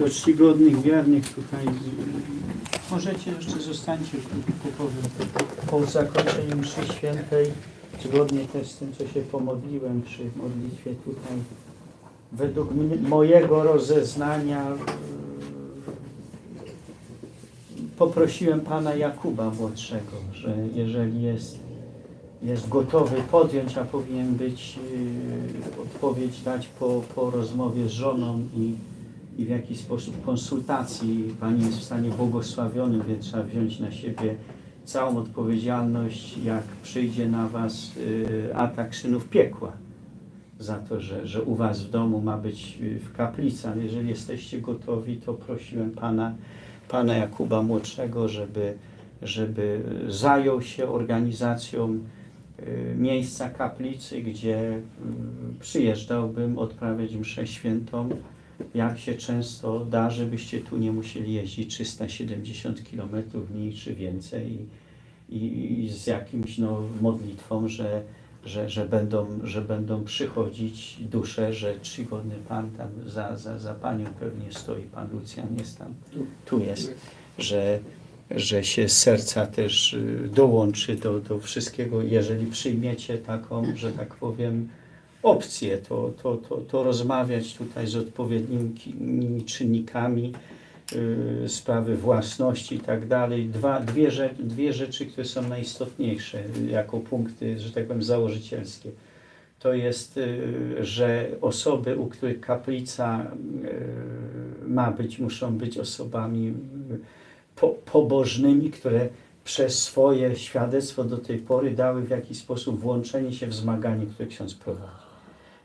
do czcigodnych, wiernych tutaj. Możecie jeszcze zostańcie powiem. Po zakończeniu mszy świętej, zgodnie też z tym, co się pomodliłem przy modlitwie tutaj, według mojego rozeznania yy, poprosiłem pana Jakuba młodszego, że jeżeli jest, jest gotowy podjąć, a powinien być yy, odpowiedź dać po, po rozmowie z żoną i, i w jakiś sposób konsultacji. Pani jest w stanie błogosławionym, więc trzeba wziąć na siebie całą odpowiedzialność, jak przyjdzie na was yy, atak synów piekła za to, że, że u Was w domu ma być y, w kaplicy, ale jeżeli jesteście gotowi, to prosiłem Pana, Pana Jakuba Młodszego, żeby, żeby zajął się organizacją y, miejsca kaplicy, gdzie y, przyjeżdżałbym odprawiać mszę świętą, jak się często da, żebyście tu nie musieli jeździć 370 km mniej czy więcej? I, i, i z jakimś no, modlitwą, że że, że, będą, że będą przychodzić dusze, że czcigodny Pan tam za, za, za Panią pewnie stoi, Pan Lucjan jest tam, tu jest, że, że się serca też y, dołączy do, do wszystkiego, jeżeli przyjmiecie taką, że tak powiem, opcję, to, to, to, to rozmawiać tutaj z odpowiednimi czynnikami, y, sprawy własności i tak dalej. Dwa, dwie, rze- dwie rzeczy, które są najistotniejsze jako punkty, że tak powiem, założycielskie. To jest, y, że osoby, u których kaplica y, ma być, muszą być osobami y, po, pobożnymi, które przez swoje świadectwo do tej pory dały w jakiś sposób włączenie się w zmaganie, które ksiądz prowadzi.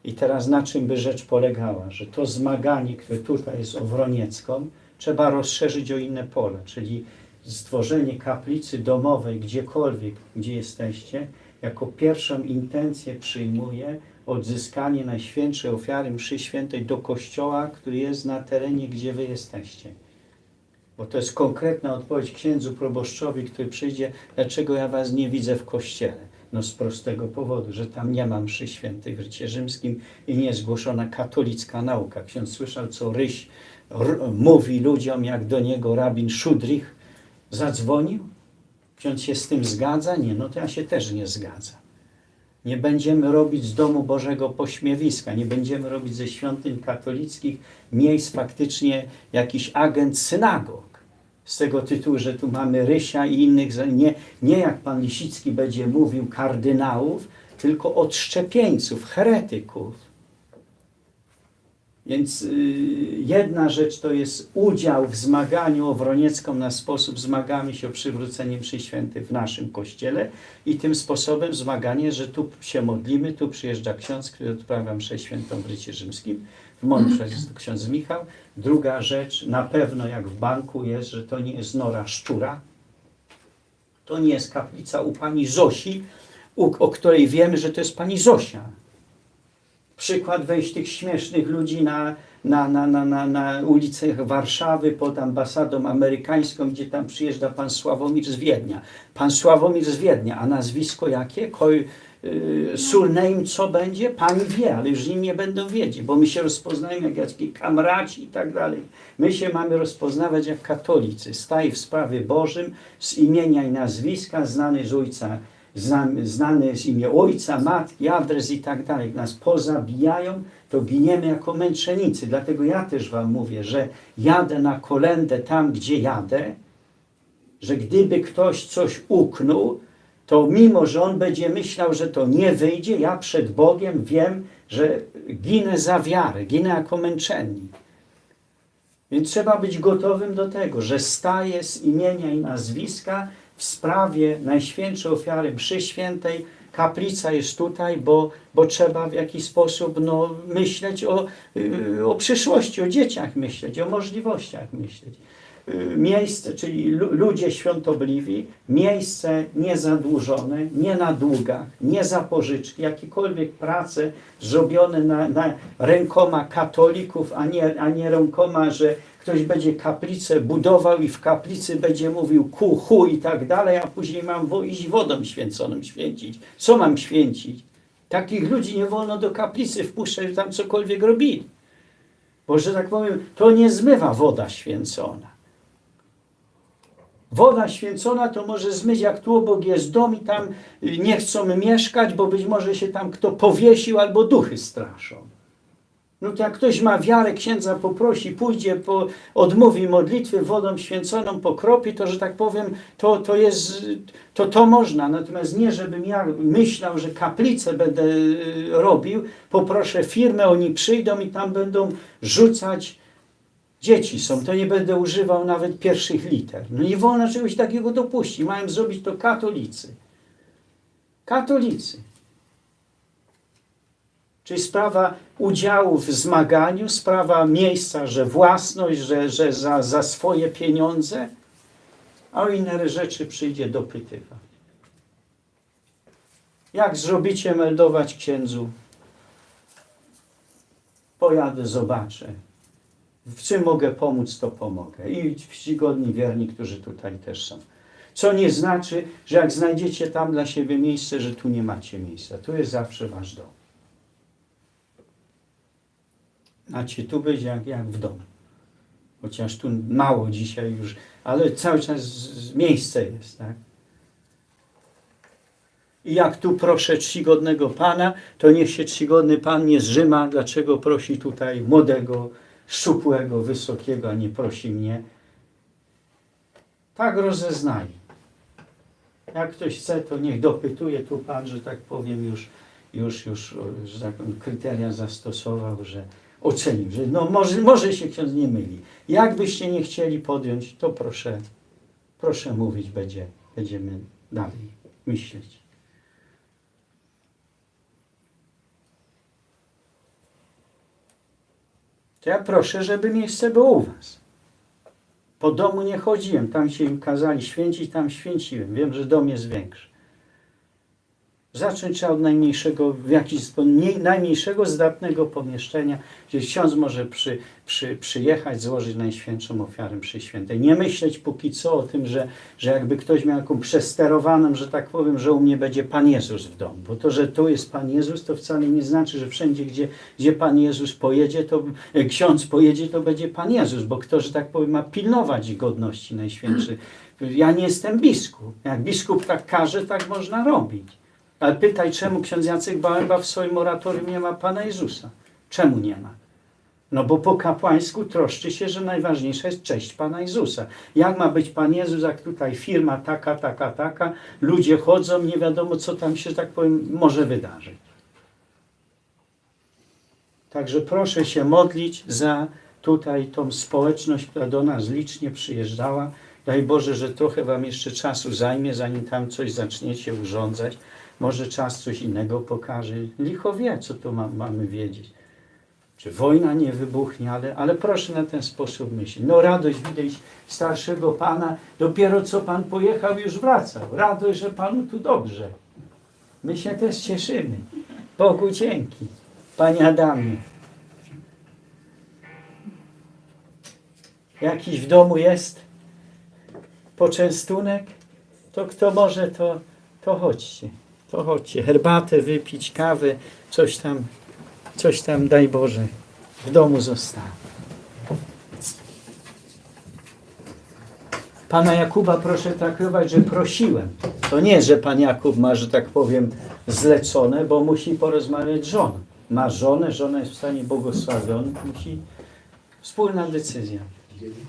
I teraz na czym by rzecz polegała? Że to zmaganie, które tutaj jest o Wroniecką, trzeba rozszerzyć o inne pola, czyli stworzenie kaplicy domowej gdziekolwiek, gdzie jesteście, jako pierwszą intencję przyjmuje odzyskanie Najświętszej ofiary mszy świętej do kościoła, który jest na terenie, gdzie wy jesteście. Bo to jest konkretna odpowiedź księdzu proboszczowi, który przyjdzie, dlaczego ja was nie widzę w kościele. No z prostego powodu, że tam nie ma mszy świętej w rycie rzymskim i nie jest głoszona katolicka nauka. Ksiądz słyszał, co Ryś mówi ludziom, jak do niego rabin Szudrich zadzwonił? Ksiądz się z tym zgadza? Nie, no to ja się też nie zgadzam. Nie będziemy robić z domu Bożego pośmiewiska, nie będziemy robić ze świątyń katolickich miejsc faktycznie jakiś agent synagog. Z tego tytułu, że tu mamy Rysia i innych, nie, nie jak pan Lisicki będzie mówił kardynałów, tylko odszczepieńców, heretyków. Więc y, jedna rzecz to jest udział w zmaganiu o Wroniecką na sposób zmagamy się o przywrócenie mszy świętej w naszym kościele i tym sposobem zmaganie, że tu się modlimy, tu przyjeżdża ksiądz, który odprawia mszę świętą w rycie rzymskim. W ksiądz Michał. Druga rzecz, na pewno jak w banku jest, że to nie jest nora szczura, to nie jest kaplica u pani Zosi, u, o której wiemy, że to jest pani Zosia przykład wejść tych śmiesznych ludzi na, na, na, na, na, na ulicach Warszawy pod ambasadą amerykańską, gdzie tam przyjeżdża pan Sławomir z Wiednia. Pan Sławomir z Wiednia, a nazwisko jakie? Ko, y, surname co będzie? Pani wie, ale już nie będą wiedzieć, bo my się rozpoznajemy jak jacyś kamraci i tak dalej. My się mamy rozpoznawać jak katolicy. Staj w sprawie Bożym z imienia i nazwiska, znany z ojca znane jest imię ojca, matki, adres i tak dalej, nas pozabijają, to giniemy jako męczennicy. Dlatego ja też wam mówię, że jadę na kolendę tam, gdzie jadę, że gdyby ktoś coś uknął, to mimo, że on będzie myślał, że to nie wyjdzie, ja przed Bogiem wiem, że ginę za wiarę, ginę jako męczennik. Więc trzeba być gotowym do tego, że staję z imienia i nazwiska w sprawie Najświętszej Ofiary Mszy Świętej. Kaplica jest tutaj, bo, bo trzeba w jakiś sposób no, myśleć o, y, o przyszłości, o dzieciach myśleć, o możliwościach myśleć. Y, Miejsce, czyli lu- ludzie świątobliwi, miejsce niezadłużone, nie na długach, nie za pożyczki, jakiekolwiek prace zrobione na, na rękoma katolików, a nie, a nie rękoma, że ktoś będzie kaplicę budował i w kaplicy będzie mówił ku, hu i tak dalej, a później mam iść wodą święconą święcić. Co mam święcić? Takich ludzi nie wolno do kaplicy wpuszczać, tam cokolwiek robili. Bo, że tak powiem, to nie zmywa woda święcona. Woda święcona to może zmyć, jak tu obok jest dom i tam y, nie chcą mieszkać, bo być może się tam kto powiesił albo duchy straszą. No to jak ktoś ma wiarę, księdza poprosi, pójdzie, po, odmówi modlitwy wodą święconą, pokropi, to że tak powiem, to, to jest, to to można. Natomiast nie, żebym ja myślał, że kaplicę będę y, robił, poproszę firmę, oni przyjdą i tam będą rzucać Dzieci są, to nie będę używał nawet pierwszych liter. No nie wolno czegoś takiego dopuścić. Mają zrobić to katolicy. Katolicy. Czyli sprawa udziału w zmaganiu, sprawa miejsca, że własność, że, że za, za swoje pieniądze, a o inne rzeczy przyjdzie dopytywać. Jak zrobicie meldować księdzu? Pojadę, zobaczę. W czym mogę pomóc, to pomogę. I czcigodni wierni, którzy tutaj też są. Co nie znaczy, że jak znajdziecie tam dla siebie miejsce, że tu nie macie miejsca. Tu jest zawsze wasz dom. Macie tu być jak, jak w domu. Chociaż tu mało dzisiaj już, ale cały czas miejsce jest, tak? I jak tu proszę czcigodnego Pana, to niech się czcigodny Pan nie zrzyma, dlaczego prosi tutaj młodego, szczupłego, wysokiego, a nie prosi mnie. Tak rozeznaj. Jak ktoś chce, to niech dopytuje tu Pan, że tak powiem, już, już, już że tak powiem, kryteria zastosował, że ocenił, że no może, może się ksiądz nie myli. Jakbyście nie chcieli podjąć, to proszę, proszę mówić, będzie, będziemy dalej myśleć. To ja proszę, żeby miejsce było u was. Po domu nie chodziłem, tam się im kazali święcić, tam święciłem. Wiem, że dom jest większy. Zacząć trzeba od najmniejszego, w jakiś nie- najmniejszego zdatnego pomieszczenia, gdzie ksiądz może przy, przy, przyjechać, złożyć najświętszą ofiarę przy świętej. Nie myśleć póki co o tym, że, że jakby ktoś miał taką przesterowaną, że tak powiem, że u mnie będzie Pan Jezus w domu. Bo to, że tu jest Pan Jezus, to wcale nie znaczy, że wszędzie, gdzie, gdzie Pan Jezus pojedzie, to e, ksiądz pojedzie, to będzie Pan Jezus, bo kto, że tak powiem, ma pilnować godności najświętszych. Ja nie jestem biskup. Jak biskup tak każe, tak można robić. Ale pytaj, czemu ksiądz Jacek Bałęba w swoim oratorium nie ma Pana Jezusa? Czemu nie ma? No bo po kapłańsku troszczy się, że najważniejsza jest cześć Pana Jezusa. Jak ma być Pan Jezus, jak tutaj firma taka, taka, taka, ludzie chodzą, nie wiadomo co tam się, że tak powiem, może wydarzyć. Także proszę się modlić za tutaj tą społeczność, która do nas licznie przyjeżdżała. Daj Boże, że trochę Wam jeszcze czasu zajmie, zanim tam coś zaczniecie urządzać. Może czas coś innego pokaże. Licho wie, co tu ma, mamy wiedzieć. Czy wojna nie wybuchnie, ale, ale proszę na ten sposób myśleć. No radość widać starszego Pana, dopiero co Pan pojechał, już wracał. Radość, że Panu tu dobrze. My się też cieszymy. Bogu dzięki. Panie Adamie. Jakiś w domu jest poczęstunek, to kto może, to, to chodźcie. To chodźcie. Herbatę wypić, kawę, coś tam, coś tam, daj Boże, w domu zostało. Pana Jakuba proszę traktować, że prosiłem. To nie, że pan Jakub ma, że tak powiem, zlecone, bo musi porozmawiać z żoną. Ma żonę, żona jest w stanie błogosławiony, musi wspólna decyzja.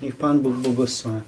Niech Pan Bóg błogosławi.